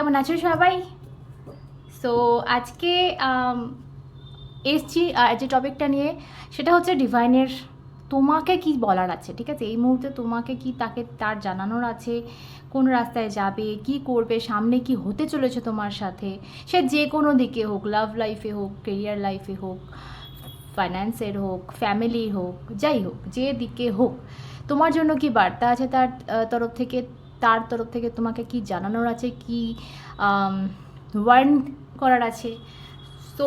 কেমন আছো সবাই? সো আজকে এসছি যে টপিকটা নিয়ে, সেটা হচ্ছে ডিভাইনের তোমাকে কি বলার আছে, ঠিক আছে? এই মুহূর্তে তোমাকে কি তাকে, তার জানানোর আছে? কোন রাস্তায় যাবে? কি করবে? সামনে কি হতে চলেছে তোমার সাথে? সে যে কোনো দিকে হোক লাভ লাইফে হোক কেরিয়ার লাইফে হোক ফাইন্যান্সের হোক ফ্যামিলির হোক, যাই হোক, যে দিকে হোক, তোমার জন্য কি বার্তা আছে তার তরফ থেকে? তার তরফ থেকে তোমাকে কি জানানোর আছে, কি ওয়ার্ন করার আছে? তো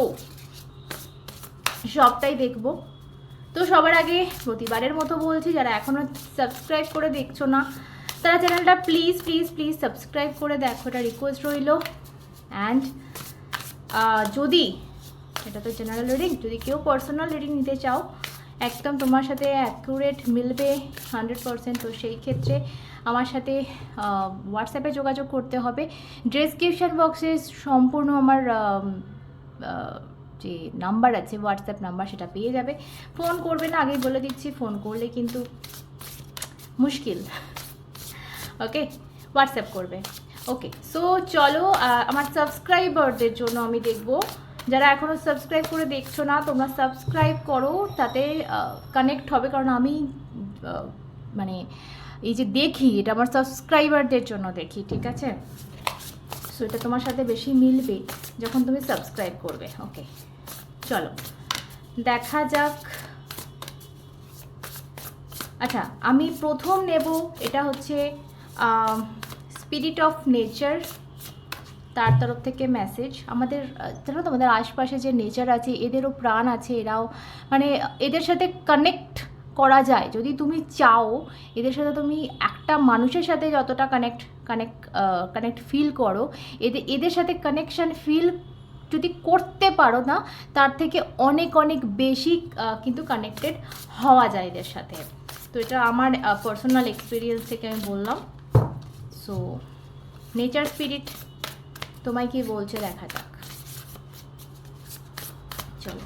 সবটাই দেখব। তো সবার আগে প্রতিবারের মতো বলছি, যারা এখনও সাবস্ক্রাইব করে দেখছ না, তারা চ্যানেলটা প্লিজ প্লিজ প্লিজ সাবস্ক্রাইব করে দেখো, এটা রিকোয়েস্ট রইল। অ্যান্ড যদি, এটা তো জেনারেল রিডিং যদি কেউ পার্সোনাল রিডিং নিতে চাও, একদম তোমার সাথে অ্যাকুরেট মিলবে হান্ড্রেড পারসেন্ট তো সেই ক্ষেত্রে আমার সাথে হোয়াটসঅ্যাপে যোগাযোগ করতে হবে। ডেসক্রিপশন বক্সে সম্পূর্ণ আমার যে নাম্বার আছে হোয়াটসঅ্যাপ নাম্বার সেটা পেয়ে যাবে। ফোন করবে না, আগেই বলে দিচ্ছি ফোন করলে কিন্তু মুশকিল। ওকে হোয়াটসঅ্যাপ করবে। ওকে সো চলো আমার সাবস্ক্রাইবারদের জন্য আমি দেখব। যারা এখনও সাবস্ক্রাইব করে দেখছ না, তোমরা সাবস্ক্রাইব করো, তাতে কানেক্ট হবে। কারণ আমি মানে এই যে দেখি, এটা আমার সাবস্ক্রাইবারদের জন্য দেখি, ঠিক আছে? সো এটা তোমার সাথে বেশি মিলবে যখন তুমি সাবস্ক্রাইব করবে ওকে চলো, দেখা যাক। আচ্ছা আমি প্রথম নেব, এটা হচ্ছে স্পিরিট অফ নেচার তার তরফ থেকে মেসেজ আমাদের, জানো তো, আমাদের আশপাশে যে নেচার আছে, এদেরও প্রাণ আছে, এরাও মানে এদের সাথে কানেক্ট করা যায়। যদি তুমি চাও, এদের সাথে তুমি একটা মানুষের সাথে যতটা কানেক্ট কানেক্ট কানেক্ট ফিল করো এদের এদের সাথে কানেকশান ফিল যদি করতে পারো না, তার থেকে অনেক অনেক বেশি কিন্তু কানেক্টেড হওয়া যায় এদের সাথে। তো এটা আমার পার্সোনাল এক্সপিরিয়েন্স থেকে আমি বললাম। সো নেচার স্পিরিট তোমায় কি বলছে দেখা যাক চলো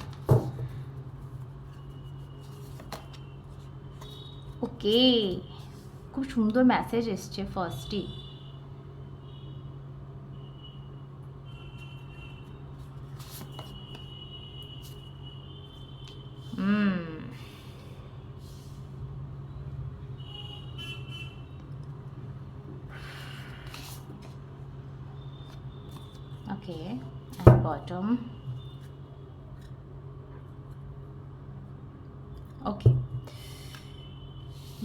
ওকে। খুব সুন্দর মেসেজ এসছে ফার্স্টই okay and bottom okay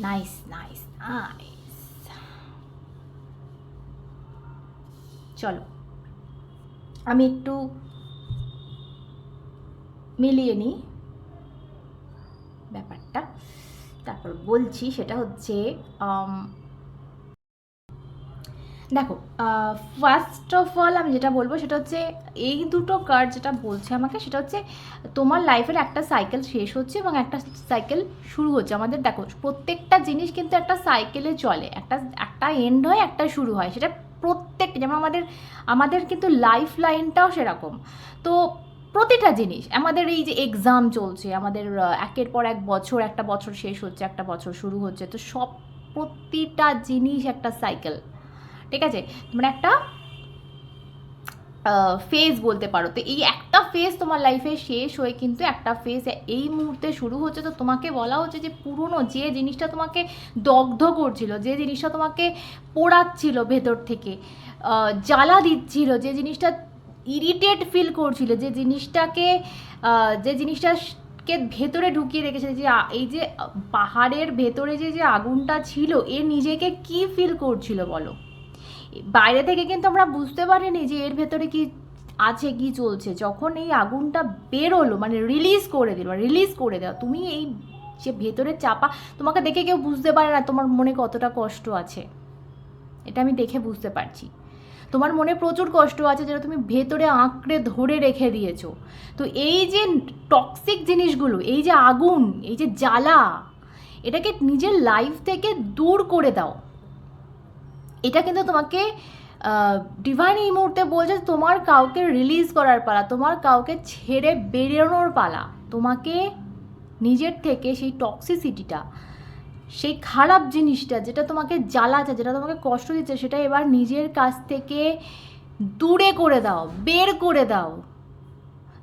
nice nice nice. চলো। আমি একটু মিলিয়ে নিই ব্যাপারটা। তারপর বলছি সেটা হচ্ছে দেখো ফার্স্ট অফ অল আমি যেটা বলব সেটা হচ্ছে, এই দুটো কার্ড যেটা বলছে আমাকে সেটা হচ্ছে তোমার লাইফের একটা সাইকেল শেষ হচ্ছে এবং একটা সাইকেল শুরু হচ্ছে। আমাদের দেখো, প্রত্যেকটা জিনিস কিন্তু একটা সাইকেলে চলে। একটা একটা এন্ড হয়, একটা শুরু হয়। সেটা প্রত্যেক, যেমন আমাদের আমাদের কিন্তু লাইফ লাইনটাও সেরকম। তো প্রতিটা জিনিস, আমাদের এই যে এক্সাম চলছে, আমাদের একের পর এক বছর, একটা বছর শেষ হচ্ছে, একটা বছর শুরু হচ্ছে, তো সব প্রতিটা জিনিস একটা সাইকেল ঠিক আছে? মানে একটা ফেজ বলতে পারো। তো এই একটা ফেজ তোমার লাইফে শেষ হয়ে কিন্তু একটা ফেজ এই মুহূর্তে শুরু হচ্ছে। তো তোমাকে বলা হচ্ছে যে পুরনো যে জিনিসটা তোমাকে দগ্ধ করছিল, যে জিনিসটা তোমাকে পোড়াচ্ছিল ভেতর থেকে জ্বালা দিচ্ছিল, যে জিনিসটা ইরিটেট ফিল করছিল, যে জিনিসটাকে যে জিনিসটাকে ভেতরে ঢুকিয়ে রেখেছে, যে এই যে পাহাড়ের ভেতরে যে যে আগুনটা ছিল, এ নিজেকে কি ফিল করছিল বলো? বাইরে থেকে কিন্তু আমরা বুঝতে পারিনি যে এর ভেতরে কি আছে, কি চলছে। যখন এই আগুনটা বেরোলো মানে রিলিজ করে দিল রিলিজ করে দেওয়া, তুমি এই যে ভেতরে চাপা, তোমাকে দেখে কেউ বুঝতে পারে না তোমার মনে কতটা কষ্ট আছে। এটা আমি দেখে বুঝতে পারছি। তোমার মনে প্রচুর কষ্ট আছে যেটা তুমি ভেতরে আঁকড়ে ধরে রেখে দিয়েছ। তো এই যে টক্সিক জিনিসগুলো, এই যে আগুন, এই যে জ্বালা, এটাকে নিজের লাইফ থেকে দূর করে দাও। এটা কিন্তু তোমাকে ডিভাইন এই মুহূর্তে বলছে তোমার কাউকে রিলিজ করার পালা, তোমার কাউকে ছেড়ে বেরোনোর পালা। তোমাকে নিজের থেকে সেই টক্সিসিটিটা সেই খারাপ জিনিসটা যেটা তোমাকে জ্বালাচ্ছে, যেটা তোমাকে কষ্ট দিচ্ছে, সেটা এবার নিজের কাছ থেকে দূরে করে দাও, বের করে দাও।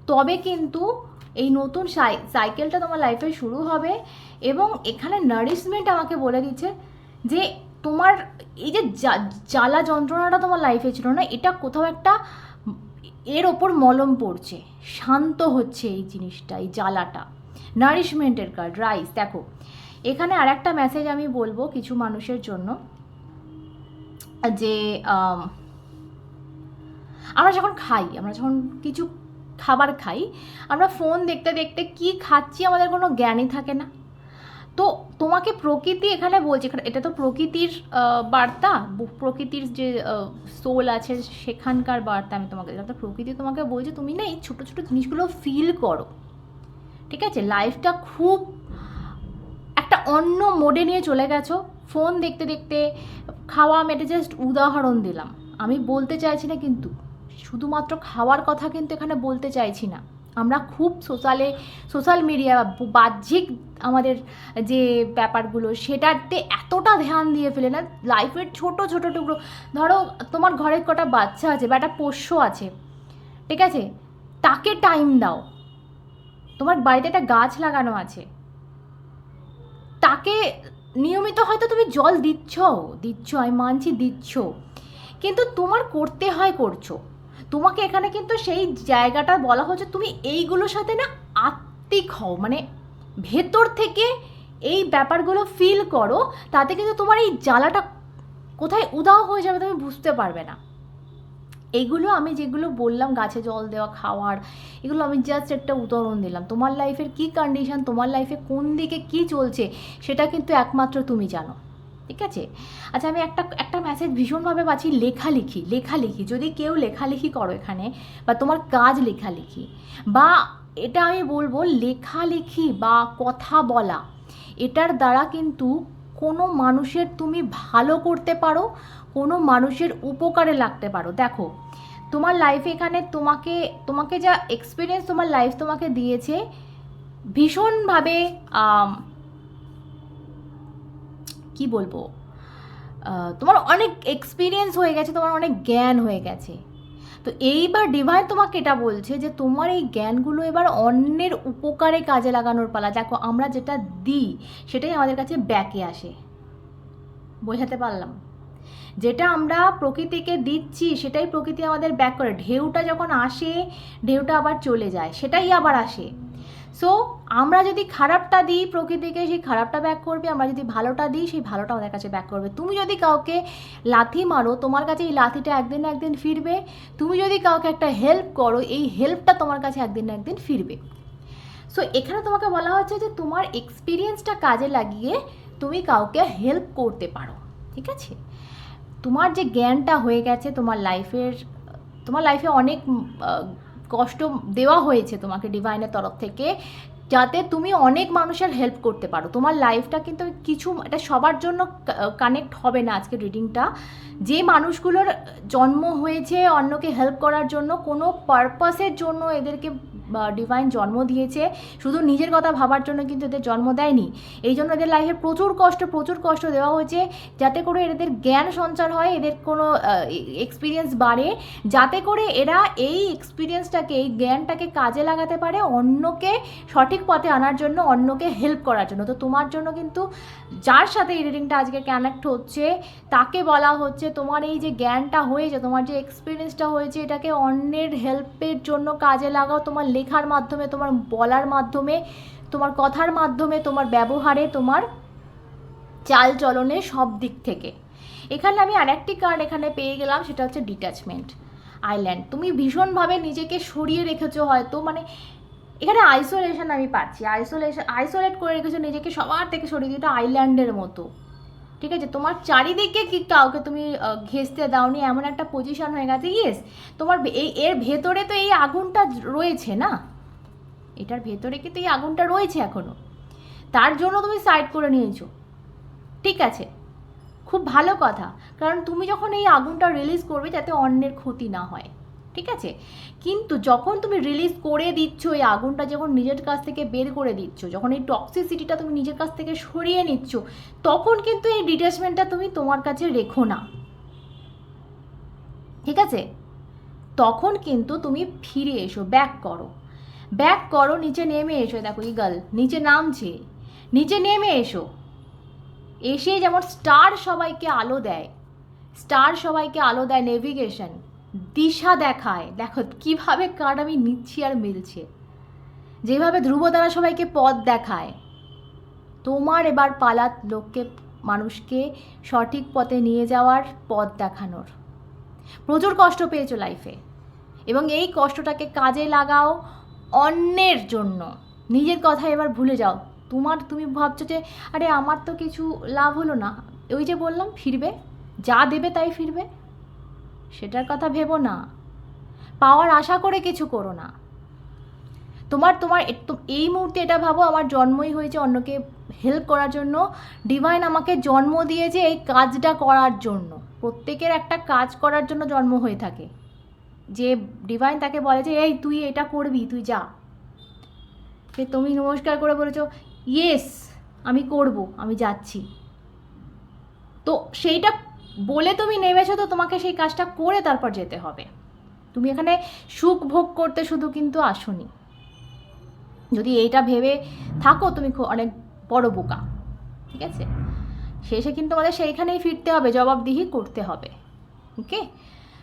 তবে কিন্তু এই নতুন সাই- সাইকেলটা তোমার লাইফে শুরু হবে এবং এখানে নারিশমেন্ট আমাকে বলে দিচ্ছে যে তোমার এই যে জ্বালা যন্ত্রণাটা তোমার লাইফে ছিল না, এটা কোথাও একটা এর ওপর মলম পড়ছে, শান্ত হচ্ছে এই জিনিসটা, এই জ্বালাটা। নারিশমেন্টের কার্ড রাইস দেখো। এখানে আর একটা মেসেজ আমি বলব কিছু মানুষের জন্য, যে আমরা যখন খাই, আমরা যখন কিছু খাবার খাই, আমরা ফোন দেখতে দেখতে কি খাচ্ছি আমাদের কোনো জ্ঞানই থাকে না। তো তোমাকে প্রকৃতি এখানে বলছে এটা তো প্রকৃতির বার্তা? প্রকৃতির যে সোল আছে সেখানকার বার্তা আমি তোমাকে দিলাম। তো প্রকৃতি তোমাকে বলছে, তুমি না এই ছোটো ছোটো জিনিসগুলো ফিল করো। ঠিক আছে? লাইফটা খুব একটা অন্য মোডে নিয়ে চলে গেছো। ফোন দেখতে দেখতে, খাওয়া, আমি এটা জাস্ট উদাহরণ দিলাম। আমি বলতে চাইছি না কিন্তু, শুধুমাত্র খাওয়ার কথা কিন্তু এখানে বলতে চাইছি না। আমরা খুব সোশ্যালে, সোশ্যাল মিডিয়া বাহ্যিক আমাদের যে ব্যাপারগুলো সেটাতে এতটা ধ্যান দিয়ে ফেলে না, লাইফের ছোট ছোট টুকরো। ধরো, তোমার ঘরে কটা বাচ্চা আছে বা একটা পোষ্য আছে, ঠিক আছে? তাকে টাইম দাও। তোমার বাড়িতে একটা গাছ লাগানো আছে। তাকে নিয়মিত হয়তো তুমি জল দিচ্ছ দিচ্ছ, আমি মানছি দিচ্ছ। কিন্তু তোমার করতে হয় করছ। তোমাকে এখানে কিন্তু সেই জায়গাটা বলা হচ্ছে তুমি এইগুলোর সাথে না আত্মিক হও মানে ভেতর থেকে এই ব্যাপারগুলো ফিল করো, তাতে কিন্তু তোমার এই জ্বালাটা কোথায় উদাও হয়ে যাবে তুমি বুঝতে পারবে না। এইগুলো আমি যেগুলো বললাম, গাছে জল দেওয়া, খাওয়ার, এগুলো আমি জাস্ট একটা উদাহরণ দিলাম। তোমার লাইফের কি কন্ডিশন তোমার লাইফে কোন দিকে কি চলছে, সেটা কিন্তু একমাত্র তুমি জানো। ঠিক আছে? আচ্ছা আমি একটা একটা মেসেজ ভীষণভাবে পাচ্ছি লেখালেখি লেখালেখি। যদি কেউ লেখালেখি করো এখানে, বা তোমার কাজ লেখালেখি, বা এটা আমি বলব লেখালেখি বা কথা বলা, এটার দ্বারা কিন্তু কোনো মানুষের তুমি ভালো করতে পারো, কোনো মানুষের উপকারে লাগতে পারো। দেখো, তোমার লাইফে এখানে তোমাকে তোমাকে যা এক্সপিরিয়েন্স তোমার লাইফ তোমাকে দিয়েছে, ভীষণভাবে কি বলব? তোমার অনেক এক্সপিরিয়েন্স হয়ে গেছে, তোমার অনেক জ্ঞান হয়ে গেছে। তো এইবার ডিভাইন তোমাকে এটা বলছে যে, তোমার এই জ্ঞানগুলো এবার অন্যের উপকারে কাজে লাগানোর পালা। দেখো, আমরা যেটা দিই, সেটাই আমাদের কাছে ব্যাকে আসে। বোঝাতে পারলাম? যেটা আমরা প্রকৃতিকে দিচ্ছি, সেটাই প্রকৃতি আমাদের ব্যাক করে। ঢেউটা যখন আসে, ঢেউটা আবার চলে যায়, সেটাই আবার আসে। সো আমরা যদি খারাপটা দিই প্রকৃতিকে, সেই খারাপটা ব্যাক করবে। আমরা যদি ভালোটা দিই, সেই ভালোটা আমাদের কাছে ব্যাক করবে। তুমি যদি কাউকে লাথি মারো, তোমার কাছে এই লাথিটা একদিন না একদিন ফিরবে। তুমি যদি কাউকে একটা হেল্প করো, এই হেল্পটা তোমার কাছে একদিন না একদিন ফিরবে। সো এখানে তোমাকে বলা হচ্ছে যে, তোমার এক্সপিরিয়েন্সটা কাজে লাগিয়ে তুমি কাউকে হেল্প করতে পারো। ঠিক আছে? তোমার যে জ্ঞানটা হয়ে গেছে, তোমার লাইফের তোমার লাইফে অনেক কষ্ট দেওয়া হয়েছে তোমাকে ডিভাইনের তরফ থেকে, যাতে তুমি অনেক মানুষের হেল্প করতে পারো। তোমার লাইফটা কিন্তু কিছু, এটা সবার জন্য কানেক্ট হবে না আজকে রিডিংটা যে মানুষগুলোর জন্ম হয়েছে অন্যকে হেল্প করার জন্য, কোনো পারপাসের জন্য এদেরকে ডিভাইন জন্ম দিয়েছে, শুধু নিজের কথা ভাবার জন্য কিন্তু এদের জন্ম দেয়নি। এই জন্য এদের লাইফে প্রচুর কষ্ট প্রচুর কষ্ট দেওয়া হয়েছে, যাতে করে এদের জ্ঞান সঞ্চার হয়, এদের কোনো এক্সপিরিয়েন্স বাড়ে, যাতে করে এরা এই এক্সপিরিয়েন্সটাকে এই জ্ঞানটাকে কাজে লাগাতে পারে, অন্যকে সঠিক পথে আনার জন্য, অন্যকে হেল্প করার জন্য। তো তোমার জন্য কিন্তু যার সাথে এই রিডিংটা আজকে কানেক্ট হচ্ছে, তাকে বলা হচ্ছে, তোমার এই যে জ্ঞানটা হয়েছে, তোমার যে এক্সপিরিয়েন্সটা হয়েছে, এটাকে অন্যের হেল্পের জন্য কাজে লাগাও, তোমার লেখার মাধ্যমে, তোমার বলার মাধ্যমে, তোমার কথার মাধ্যমে, তোমার ব্যবহারে, তোমার চাল চলনে সব দিক থেকে। এখানে আমি আরেকটি কার্ড এখানে পেয়ে গেলাম, সেটা হচ্ছে ডিট্যাচমেন্ট আইল্যান্ড তুমি ভীষণভাবে নিজেকে সরিয়ে রেখেছো হয়তো মানে এখানে আইসোলেশন আমি পাচ্ছি। আইসোলেশন আইসোলেট করে রেখেছো নিজেকে সবার থেকে সরিয়ে দিয়ে আইল্যান্ডের মতো। ঠিক আছে? তোমার চারিদিকে কি কাউকে তুমি ঘেঁষতে দাওনি? এমন একটা পজিশন হয়ে গেছে ইয়েস তোমার এই, এর ভেতরে তো এই আগুনটা রয়েছে না? এটার ভেতরে কিন্তু এই আগুনটা রয়েছে এখনও? তার জন্য তুমি সাইড করে নিয়েছো। ঠিক আছে? খুব ভালো কথা। কারণ তুমি যখন এই আগুনটা রিলিজ করবে, যাতে অন্যের ক্ষতি না হয়। ঠিক আছে? কিন্তু যখন তুমি রিলিজ করে দিচ্ছ, এই আগুনটা যখন নিজের কাছ থেকে বের করে দিচ্ছ, যখন এই টক্সিসিটিটা তুমি নিজের কাছ থেকে সরিয়ে নিচ্ছ, তখন কিন্তু এই ডিট্যাচমেন্টটা তুমি তোমার কাছে রেখো না। ঠিক আছে? তখন কিন্তু তুমি ফিরে এসো ব্যাক করো। ব্যাক করো, নিচে নেমে এসো দেখো ইগল নিচে নামছে। নিচে নেমে এসো। এসে যেমন স্টার সবাইকে আলো দেয় স্টার সবাইকে আলো দেয় নেভিগেশন দিশা দেখায়। দেখো কীভাবে কার্ড আমি নিচ্ছি আর মিলছে। যেভাবে ধ্রুব দ্বারা সবাইকে পথ দেখায়। তোমার এবার পালাত লোককে, মানুষকে সঠিক পথে নিয়ে যাওয়ার পথ দেখানোর। প্রচুর কষ্ট পেয়েছ লাইফে এবং এই কষ্টটাকে কাজে লাগাও অন্যের জন্য। নিজের কথা এবার ভুলে যাও। তোমার তুমি ভাবছ যে, আরে, আমার তো কিছু লাভ হলো না। ওই যে বললাম, ফিরবে। যা দেবে তাই ফিরবে। সেটার কথা ভেবো না। পাওয়ার আশা করে কিছু করো না। তোমার তোমার এই মুহূর্তে এটা ভাবো, আমার জন্মই হয়েছে অন্যকে হেল্প করার জন্য। ডিভাইন আমাকে জন্ম দিয়েছে এই কাজটা করার জন্য। প্রত্যেকের একটা কাজ করার জন্য জন্ম হয়ে থাকে। যে ডিভাইন তাকে বলে যে, এই, তুই এটা করবি, তুই যা। সে তুমি নমস্কার করে বলেছ ইয়েস আমি করব, আমি যাচ্ছি। তো সেইটা বলে তুমি নেমেছো তো তোমাকে সেই কাজটা করে তারপর যেতে হবে। তুমি এখানে সুখ ভোগ করতে শুধু কিন্তু আসোনি। যদি এইটা ভেবে থাকো তুমি অনেক বড় বোকা, ঠিক আছে? শেষে কিন্তু আমাদের সেইখানেই ফিরতে হবে, জবাবদিহি করতে হবে, ওকে?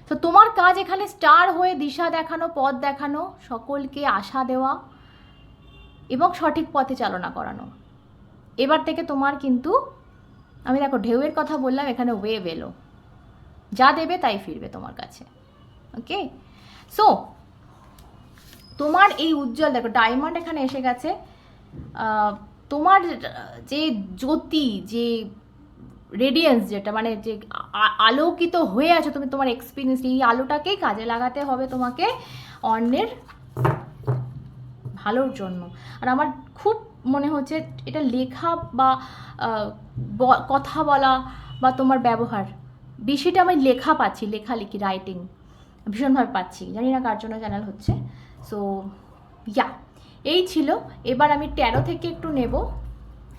তো তোমার কাজ এখানে স্টার হয়ে দিশা দেখানো, পথ দেখানো, সকলকে আশা দেওয়া এবং সঠিক পথে চালনা করানো। এবার থেকে তোমার কিন্তু আমি দেখো, ঢেউয়ের কথা বললাম, এখানে ওয়েভ এলো। যা দেবে তাই ফিরবে তোমার কাছে। ওকে সো তোমার এই উজ্জ্বল, দেখো ডায়মন্ড এখানে এসে গেছে। তোমার যে জ্যোতি, যে রেডিয়েন্স যেটা মানে যে আলোকিত হয়ে আছো তুমি, তোমার এক্সপিরিয়েন্স এই আলোটাকেই কাজে লাগাতে হবে তোমাকে অন্যের ভালোর জন্য। আর আমার খুব মনে হচ্ছে, এটা লেখা বা কথা বলা বা তোমার ব্যবহার বেশিটা আমি লেখা পাচ্ছি, লেখালেখি রাইটিং ভীষণভাবে পাচ্ছি। জানি না কার জন্য চ্যানেল হচ্ছে। সো ইয়া এই ছিল। এবার আমি ট্যারো থেকে একটু নেব।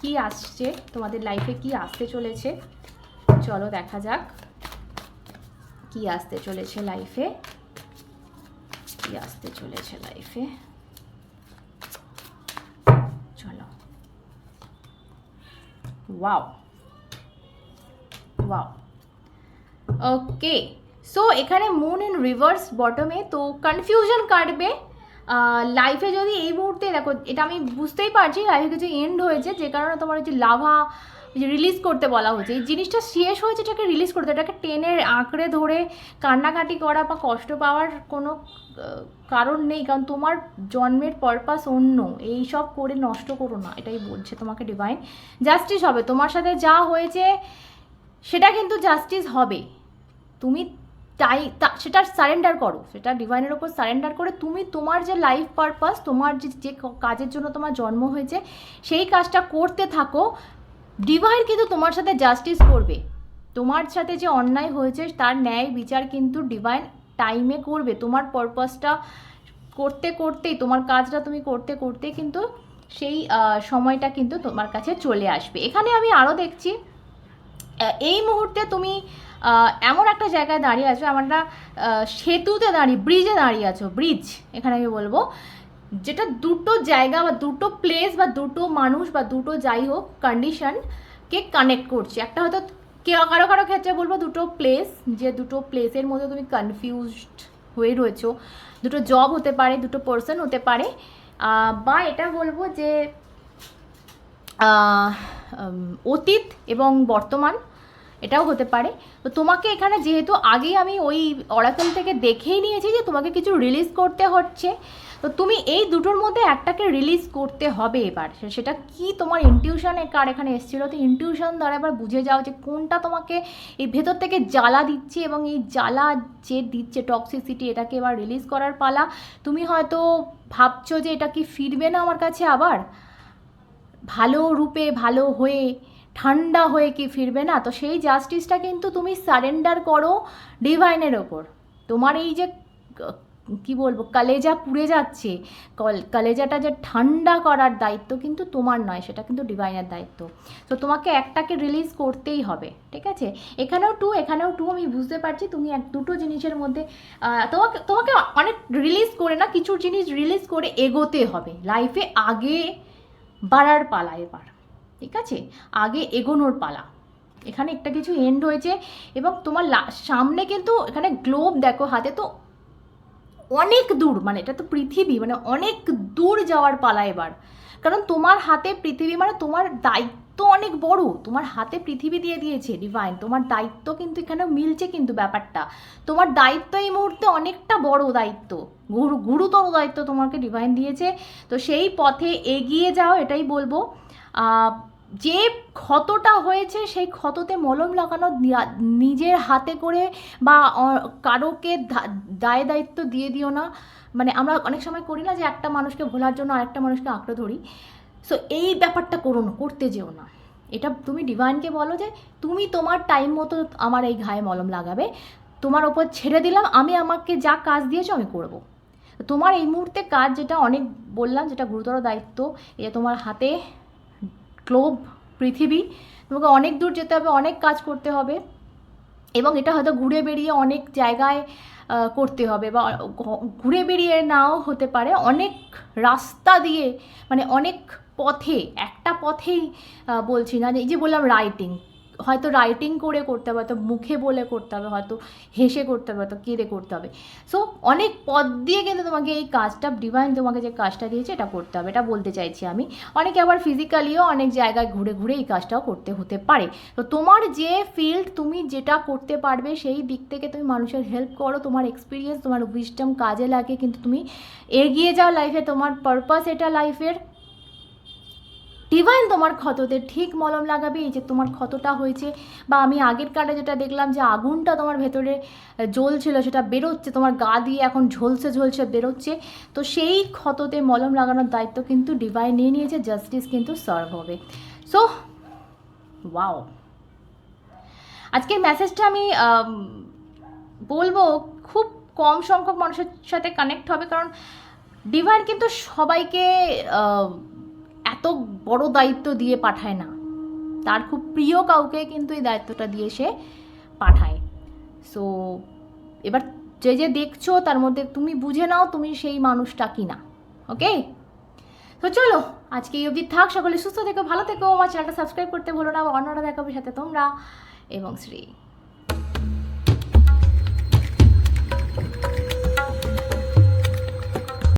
কি আসছে? তোমাদের লাইফে কি আসতে চলেছে? চলো দেখা যাক। কি আসতে চলেছে লাইফে কি আসতে চলেছে লাইফে চলো। ওয়াও ওয়াও ওকে সো এখানে মুন ইন রিভার্স বটমে তো কনফিউশন কাটবে। লাইফে যদি এই মুহূর্তে দেখো, এটা আমি বুঝতেই পারছি লাইফে কিছু এন্ড হয়েছে, যে কারণে তোমার হচ্ছে লাভা রিলিজ করতে বলা হয়েছে। এই জিনিসটা শেষ হয়েছে, এটাকে রিলিজ করতে। এটাকে টেনে আঁকড়ে ধরে কান্নাকাটি করা বা কষ্ট পাওয়ার কোনো কারণ নেই। কারণ তোমার জন্মের পারপাস অন্য। এই সব করে নষ্ট করো না, এটাই বলছে তোমাকে ডিভাইন জাস্টিস হবে। তোমার সাথে যা হয়েছে, সেটা কিন্তু জাস্টিস হবে। তুমি তাই সেটা সারেন্ডার করো। সেটা ডিভাইনের ওপর সারেন্ডার করে তুমি তোমার যে লাইফ পারপাস তোমার যে যে কাজের জন্য তোমার জন্ম হয়েছে, সেই কাজটা করতে থাকো। ডিভাইন কিন্তু তোমার সাথে জাস্টিস করবে। তোমার সাথে যে অন্যায় হয়েছে, তার ন্যায় বিচার কিন্তু ডিভাইন টাইমে করবে। তোমার পারপাসটা করতে করতেই, তোমার কাজটা তুমি করতে করতে কিন্তু সেই সময়টা কিন্তু তোমার কাছে চলে আসবে। এখানে আমি আরও দেখছি এই মুহূর্তে তুমি এমন একটা জায়গায় দাঁড়িয়ে আছো একটা সেতুতে দাঁড়িয়ে ব্রিজে দাঁড়িয়ে আছো ব্রিজ এখানে আমি বলব। যেটা দুটো জায়গা বা দুটো প্লেস বা দুটো মানুষ বা দুটো যাই হোক কন্ডিশনকে কানেক্ট করছে। একটা হয়তো কে কারও কারও ক্ষেত্রে বলব দুটো প্লেস যে দুটো প্লেসের মধ্যে তুমি কনফিউজড হয়ে রয়েছো। দুটো জব হতে পারে, দুটো পার্সন হতে পারে। বা এটা বলব যে অতীত এবং বর্তমান এটাও হতে পারে। তো তোমাকে এখানে যেহেতু আগেই আমি ওই অরাকেল থেকে দেখেই নিয়েছি যে তোমাকে কিছু রিলিজ করতে হচ্ছে। তো তুমি এই দুটোর মধ্যে একটাকে রিলিজ করতে হবে এবার। সেটা কি? তোমার ইনটিউশনে কার এখানে এসেছিল? তো ইনটিউশন দ্বারা এবার বুঝে যাও যে কোনটা তোমাকে এই ভেতর থেকে জ্বালা দিচ্ছে এবং এই জ্বালা যে দিচ্ছে টক্সিসিটি এটাকে এবার রিলিজ করার পালা। তুমি হয়তো ভাবছ যে এটা কি ফিরবে না আমার কাছে আবার? ভালো রূপে, ভালো হয়ে, ঠান্ডা হয়ে কি ফিরবে না? তো সেই জাস্টিসটা কিন্তু তুমি সারেন্ডার করো ডিভাইনের ওপর। তোমার এই যে ক- বলব, কলেজা পুড়ে যাচ্ছে। কল- কলেজাটা যে ঠান্ডা করার দায়িত্ব কিন্তু তোমার নয়, সেটা কিন্তু ডিভাইনের দায়িত্ব। তো তোমাকে একটাকে রিলিজ করতেই হবে, ঠিক আছে? এখানেও টু এখানেও টু আমি বুঝতে পারছি তুমি এক, দুটো জিনিসের মধ্যে তোমাকে তোমাকে অনেক রিলিজ করে না, কিছু জিনিস রিলিজ করে এগোতে হবে। লাইফে আগে বাড়ার পালা এবার, ঠিক আছে? আগে এগোনোর পালা। এখানে একটা কিছু এন্ড হয়েছে এবং তোমার সামনে কিন্তু এখানে গ্লোব দেখো, হাতে তো অনেক দূর মানে এটা তো পৃথিবী মানে অনেক দূর যাওয়ার পালা এবার। কারণ তোমার হাতে পৃথিবী মানে তোমার দায়িত্ব অনেক বড়। তোমার হাতে পৃথিবী দিয়ে দিয়েছে ডিভাইন তোমার দায়িত্ব কিন্তু এখানে মিলছে কিন্তু ব্যাপারটা। তোমার দায়িত্ব এই মুহূর্তে অনেকটা বড় দায়িত্ব। গুরু, গুরুতর দায়িত্ব তোমাকে ডিভাইন দিয়েছে। তো সেই পথে এগিয়ে যাও, এটাই বলব। যে ক্ষতটা হয়েছে, সেই ক্ষততে মলম লাগানো নিজের হাতে করে বা কারোকে দায় দায়িত্ব দিয়ে দিও না। মানে আমরা অনেক সময় করি না যে, একটা মানুষকে ভোলার জন্য আরেকটা মানুষকে আঁকড়ে ধরি। সো এই ব্যাপারটা করো না, করতে যেও না। এটা তুমি ডিভাইনকে বলো যে, তুমি তোমার টাইম মতো আমার এই ঘায়ে মলম লাগাবে। তোমার ওপর ছেড়ে দিলাম, আমি আমাকে যা কাজ দিয়েছ আমি করব। তোমার এই মুহূর্তে কাজ যেটা অনেক বললাম, যেটা গুরুতর দায়িত্ব, এটা তোমার হাতে গ্লোব পৃথিবী। তোমাকে অনেক দূর যেতে হবে, অনেক কাজ করতে হবে। এবং এটা হয়তো ঘুরে বেরিয়ে অনেক জায়গায় করতে হবে বা ঘুরে বেরিয়ে নাও হতে পারে। অনেক রাস্তা দিয়ে মানে অনেক পথে, একটা পথেই বলছি না যে, এই যে বললাম রাইটিং হয়তো রাইটিং করে করতে হবে, হয়তো মুখে বলে করতে হবে, হয়তো হেসে করতে হবে, হয়তো কেঁদে করতে হবে। সো অনেক পথ দিয়ে কিন্তু তোমাকে এই কাজটা ডিভাইন তোমাকে যে কাজটা দিয়েছে, এটা করতে হবে, এটা বলতে চাইছি আমি। অনেকে আবার ফিজিক্যালিও অনেক জায়গায় ঘুরে ঘুরে এই কাজটাও করতে হতে পারে। তো তোমার যে ফিল্ড তুমি যেটা করতে পারবে, সেই দিক থেকে তুমি মানুষের হেল্প করো, তোমার এক্সপিরিয়েন্স তোমার উইস্টম কাজে লাগে, কিন্তু তুমি এগিয়ে যাও লাইফে তোমার পারপাস এটা লাইফের ডিভাইন তোমার ক্ষততে ঠিক মলম লাগাবে, এই যে তোমার ক্ষতটা হয়েছে, বা আমি আগের কার্ডে যেটা দেখলাম যে আগুনটা তোমার ভেতরে জ্বলছিল, সেটা বেরোচ্ছে, তোমার গা দিয়ে এখন ঝলসে ঝলসে বেরোচ্ছে, তো সেই ক্ষততে মলম লাগানোর দায়িত্ব কিন্তু ডিভাইন নিয়ে নিয়েছে জাস্টিস কিন্তু সার্ভ হবে। সো ওয়াও আজকের মেসেজটা আমি বলব খুব কম সংখ্যক মানুষের সাথে কানেক্ট হবে, কারণ ডিভাইন কিন্তু সবাইকে এত বড় দায়িত্ব দিয়ে পাঠায় না। তার খুব প্রিয় কাউকে কিন্তু এই দায়িত্বটা দিয়ে সে পাঠায়। সো এবার যে যে দেখছ, তার মধ্যে তুমি বুঝে নাও তুমি সেই মানুষটা কি না ওকে তো চলো, আজকে এই অবধি থাক। সকলে সুস্থ থেকো, ভালো থেকো। আমার চ্যানেলটা সাবস্ক্রাইব করতে ভুলো না। অন্যরা দেখাবে সাথে তোমরা। এবং শ্রী